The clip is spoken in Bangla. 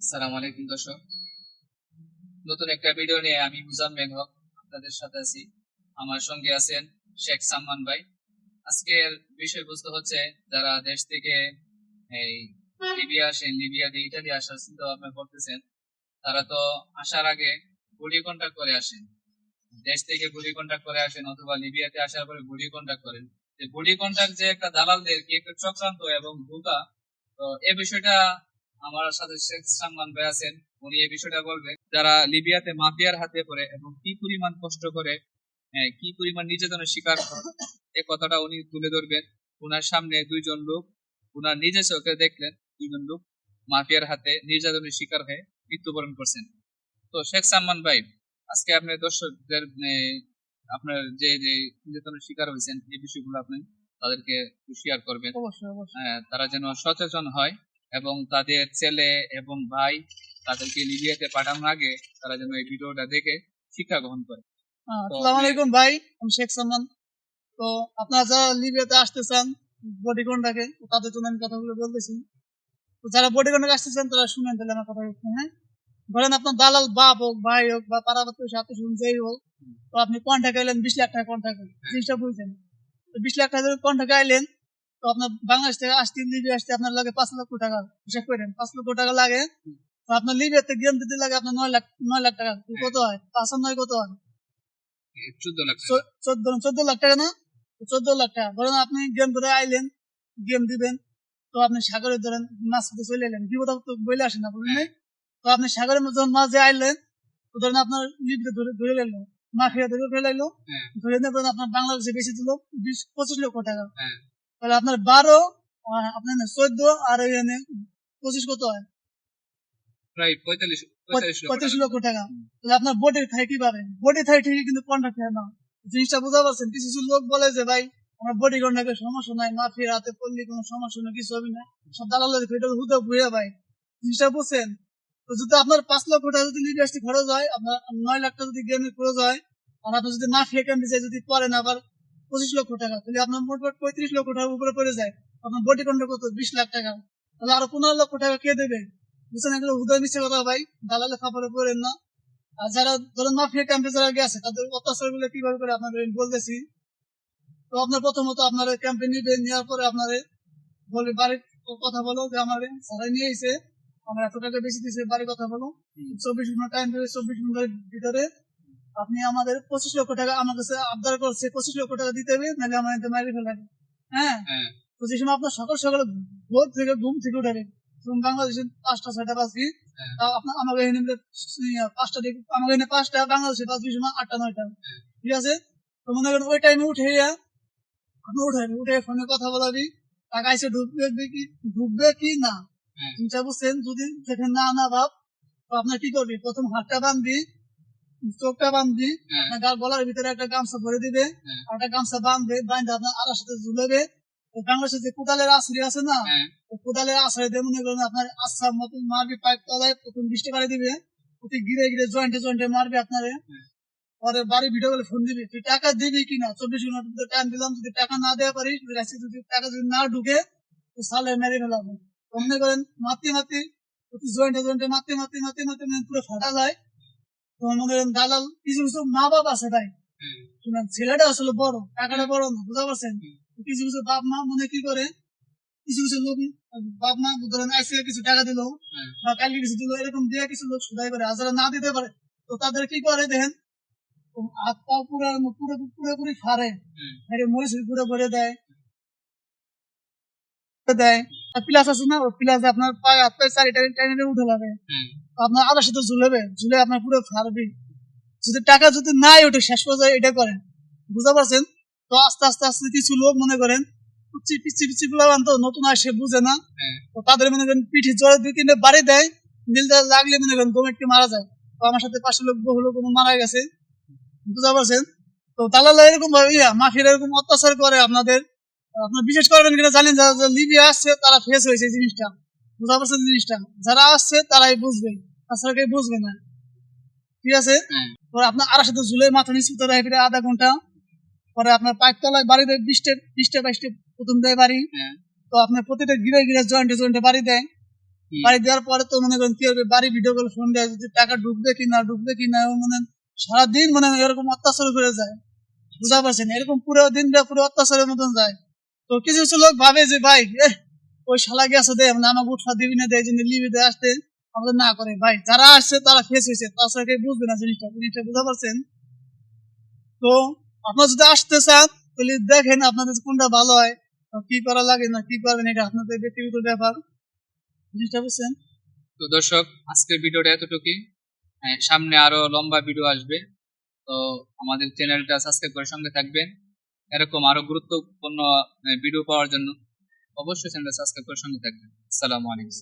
সালাম আলাইকুম, দর্শক। নতুন একটা ভিডিও নিয়ে আমি মুজাম্মেল হক আপনাদের সাথে আছি। আমার সঙ্গে আছেন শেখ সাম্মান ভাই। আজকের বিষয়বস্তু হচ্ছে, যারা দেশ থেকে এই লিবিয়া আসেন লিবিয়া দিয়ে ইটালি আসার চিন্তা ভাবনা করতেছেন, তারা তো আসার আগে বডি কন্ট্যাক্ট করে আসেন। দেশ থেকে বডি কন্ট্যাক্ট করে আসেন অথবা লিবিয়াতে আসার পরে বডি কন্ট্যাক্ট করেন। যে বডি কন্ট্যাক্ট যে একটা দালালদের কি একটা চক্রান্ত এবং ধোকা, তো এই বিষয়টা আমার সাথে শেখ সালমান ভাই আছেন উনি এই বিষয়টা বলবেন যারা লিবিয়াতে মাফিয়ার হাতে পড়ে এবং কি পরিমাণ কষ্ট করে কি পরিমাণ নির্যাতনের শিকার হয় এই কথাটা উনি তুলে ধরবেন। উনার সামনে দুইজন লোক উনার নিজের চোখে দেখলেন দুইজন লোক মাফিয়ার হাতে নির্যাতনের শিকার হয়ে মৃত্যুবরণ করছেন। তো শেখ সালমান ভাই আজকে আপনার দর্শকদের আপনার যে যে নির্যাতনের শিকার হয়েছেন এই বিষয়গুলো আপনি তাদেরকে শেয়ার করবেন। অবশ্যই অবশ্যই। তারা যেন সচেতন হয় এবং তাদের ছেলে এবং ভাই তাদেরকে লিবিয়াতে পাঠানোর আগে তারা যেন এই ভিডিওটা দেখে শিক্ষা গ্রহণ করে। আসসালামু আলাইকুম ভাই আমি শেখ সালমান। তো আপনারা যারা লিবিয়াতে আসতে চান বডিকনটাকে তাদের জন্য আমি কথাগুলো বলতেছি। তো যারা বডিকনটাকে আসতে চান তারা শুনেন তাহলে আমার কথা একটু, হ্যাঁ? ধরেন আপনার দালাল বাপ হোক ভাই হোক বা পাড়াপত্র সাথে শুন যেই হোক তো আপনি কন্ট্যাক্ট আইলেন বিশ লাখ টাকা কন্ট্যাক্ট জিনিসটা তো বিশ লাখ টাকা কন্ট্যাক্ট আইলেন তো আপনার বাংলাদেশ থেকে আসতে লিবিয়া আসতে আপনার লাগে পাঁচ লক্ষ টাকা। হিসাব করেন পাঁচ লক্ষ টাকা লাগে তো আপনার লিবিয়াতে গেম দিতে লাগে আপনার নয় লাখ নয় লাখ টাকা। কত হয়? পাঁচ নয় কত হয়? চোদ্দ লাখ চোদ্দ চোদ্দ লাখ টাকা না? চোদ্দ লাখ টাকা। ধরেন আপনি গেম ধরে আইলেন গেম দিবেন তো আপনি সাগরে ধরেন মাছ চলে এলেন। বিপদ তো বলে আসেন না বুঝলেন তো আপনি সাগরের মধ্যে যখন মাছ দিয়ে আইলেন তো ধরেন আপনার লিপটা ধরে ধরে লাইলো মাফিয়া ধরে ফেলাইলো হ্যাঁ। ধরে নিয়ে আপনার বাংলাদেশে বেশি দিল বিশ পঁচিশ লক্ষ টাকা। হ্যাঁ। তাহলে আপনার বারো আপনার চোদ্দ আর এখানে পঁচিশ কত হয়? প্রায় পঁয়তাল্লিশ পঁয়তাল্লিশ লক্ষ টাকা। তাহলে আপনার বোটে থাকে কি পাবেন বোটে থাকে ঠিকই কিন্তু কন্ট্রাক্ট হয় না। জিনিসটা বুঝা পারছেন? কিছু কিছু লোক বলে যে ভাই আমার বডি কন্ট্রাক্টের সমস্যা নাই মাফিয়ার হাতে পড়লে কোনো সমস্যা কিছু হবে না। সব দালাল এটা হুদা বুঝে ভাই। জিনিসটা বুঝছেন? তো যদি আপনার পাঁচ লক্ষ টাকা যদি ইউনিভার্সিটি খরচ হয় আপনার নয় লাখ টাকা যদি গেমে খরচ হয় আর আপনি যদি মাফিয়া ক্যাম্পে যায় যদি পড়েন আবার পঁচিশ লক্ষ টাকা তাহলে আপনার মোট মোট পঁয়ত্রিশ লক্ষ টাকার উপরে পড়ে যায় আপনার বডি কন্ট্রাক্ট কত? বিশ লাখ টাকা। তাহলে আরও পনেরো লক্ষ টাকা কে দেবে? বুঝছেন এগুলো হুদয় মিশে কথা ভাই দালালে খাবারে পড়েন না। আর যারা ধরেন মাফিয়া ক্যাম্পে যারা গেছে তাদের অত্যাচারগুলো কীভাবে করে আপনাদের বলতেছি। তো আপনার প্রথমত আপনার ক্যাম্পে নিবে নেওয়ার পরে আপনার বলে বাড়ির কথা বলো যে আমার সারাই নিয়ে এসে আমার এত টাকা বেশি দিয়েছে বাড়ির কথা বলো। চব্বিশ ঘণ্টা টাইম দেবে চব্বিশ ঘণ্টার ভিতরে আপনি আমাদের পঁচিশ লক্ষ টাকা আমার কাছে আবদার করছে পঁচিশ লক্ষ টাকা দিতে হবে নাহলে আমার এতে মারি ফেলাবে হ্যাঁ? হ্যাঁ। যে সময় আপনার সকাল সকাল ভোর থেকে ঘুম থেকে বাংলাদেশে পাঁচটা ছয়টা হ্যাঁ। তাও আপনার আমাকে ইয়া, পাঁচটা আমাকে এখানে পাঁচটা বাংলাদেশে সময় আটটা নয়টা। ঠিক আছে? তো মনে করেন ওই টাইমে উঠে আপনি উঠাবি উঠে ফোনে কথা বলাবি টাকা এসে ঢুকবে কি ঢুকবে কি না? হ্যাঁ। চিন্তা বুঝছেন? যদি সেখানে না না ভাব তো আপনার কি করবি? প্রথম হাতটা বাঁধবি চোখটা বাঁধবি হ্যাঁ। গাল গলার ভিতরে একটা গামছা ভরে দিবে হ্যাঁ। আর একটা গামছা বাঁধবে বাঁধে আপনার আড়ার সাথে ঝুলেবে। যে কোদালের আশ্রয় আছে না হ্যাঁ। কোদালের আশ্রয় দিয়ে মনে করেন আপনার মতন মারবে পাইপ তলায় প্রথম বৃষ্টি করে দিবে প্রতি গিরে গিরে জয়েন্টে জয়েন্টে মারবে আপনারে। পরে বাড়ি ভিডিও করে ফোন দিবি তুই টাকা দিবি কিনা? চব্বিশ ঘণ্টা টাইম দিলাম যদি টাকা না দেওয়া পারিস যদি যদি টাকা যদি না ঢুকে তো সালে মেরে ফেলাবো। মনে করেন মারতে মারতে প্রতি জয়েন্টে জয়েন্টে মারতে মারতে মারতে মারতে মানে পুরো ফাটা যায়। দালাল কিছু কিছু মা বাপ আছে ভাই। হ্যাঁ। ছেলেটা আসলে বড় টাকাটা বড় না বুঝতে পারছেন? কিছু কিছু বাপ মা মনে কি করে? কিছু কিছু লোক বাপ মা ধরেন আইসে কিছু টাকা দিল হ্যাঁ। বা কালকে কিছু দিল এরকম দিয়ে কিছু লোক সুদাই করে আর যারা না দিতে পারে তো তাদের কি করে দেখেন? হাত পা পুরো পুরো পুরোপুরি হুম। মরিচ পুরো ভরে দেয়। দেয়। পিলাস আছে না পিলাসে আপনার পায়ে হাত পায়ে চারি উঠে লাগে। আপনার আদার সাথে ঝুলেবে ঝুলে আপনার পুরো যদি টাকা যদি নাই ওঠে শেষ পর্যায়ে এটা করেন। বুঝতে পারছেন? তো আস্তে আস্তে আস্তে কিছু লোক মনে করেন পিচ্ছি পিচ্ছি পোলাবান তো নতুন আসে বুঝে না। তো তাদের মনে করেন পিঠে জোরে দুই তিনটে বাড়ি দেয় নীলটা লাগলে মনে করেন গোমেটকে মারা যায়। তো আমার সাথে পাশে লোক বহু লোক মারা গেছে। বুঝতে পারছেন? তো দালালা এরকম ভাবে ইয়া মাফিয়ার এরকম অত্যাচার করে আপনাদের। আপনার বিশেষ করবেন কিনা জানেন যারা লিবিয়া আসছে তারা ফেস হয়েছে এই জিনিসটা। বুঝতে পারছেন জিনিসটা? যারা আসছে তারাই বুঝবে। তাছাড়া কেউ বুঝবে না। ঠিক আছে? হ্যাঁ। পরে আপনার আড়ার সাথে ঝুলে মাথা নিচু করে রাখবে আধা ঘণ্টা। পরে আপনার পাইপ তলায় বাড়ি দেয় বিশটে বিশটে বাইশটে প্রথম দেয় বাড়ি। হ্যাঁ। তো আপনার প্রতিটা গিরে গিরে জয়েন্টে জয়েন্টে বাড়ি দেয়। বাড়ি দেওয়ার পরে তো মনে করেন কি হবে বাড়ি ভিডিও কল ফোন দেয় যে টাকা ঢুকবে কিনা ঢুকবে কিনা ও মানে সারাদিন মানে এরকম অত্যাচার করে যায়। বুঝা পারছেন? এরকম পুরো দিনটা পুরো অত্যাচারের মতন যায়। তো কিছু কিছু লোক ভাবে যে ভাই ওই শালা গেছে দে মানে আমাকে উৎসাহ দিবি না দেয় জন্য লিবি দিয়ে আসতে আমাদের না করে। ভাই যারা আসছে তারা ফেস হয়েছে তাছাড়া কেউ বুঝবে না জিনিসটা জিনিসটা বুঝা পারছেন? তো আপনারা যদি আসতে চান তাহলে দেখেন আপনাদের কোনটা ভালো হয় কি করা লাগে না কি করবেন এটা আপনাদের ব্যক্তিগত ব্যাপার। জিনিসটা বুঝছেন? তো দর্শক আজকের ভিডিওটা এতটুকুই। হ্যাঁ, সামনে আরও লম্বা ভিডিও আসবে। তো আমাদের চ্যানেলটা সাবস্ক্রাইব করে সঙ্গে থাকবেন। এরকম আরও গুরুত্বপূর্ণ ভিডিও পাওয়ার জন্য অবশ্যই চ্যানেলটা সাবস্ক্রাইব করে সঙ্গে থাকবেন আসসালামু আলাইকুম।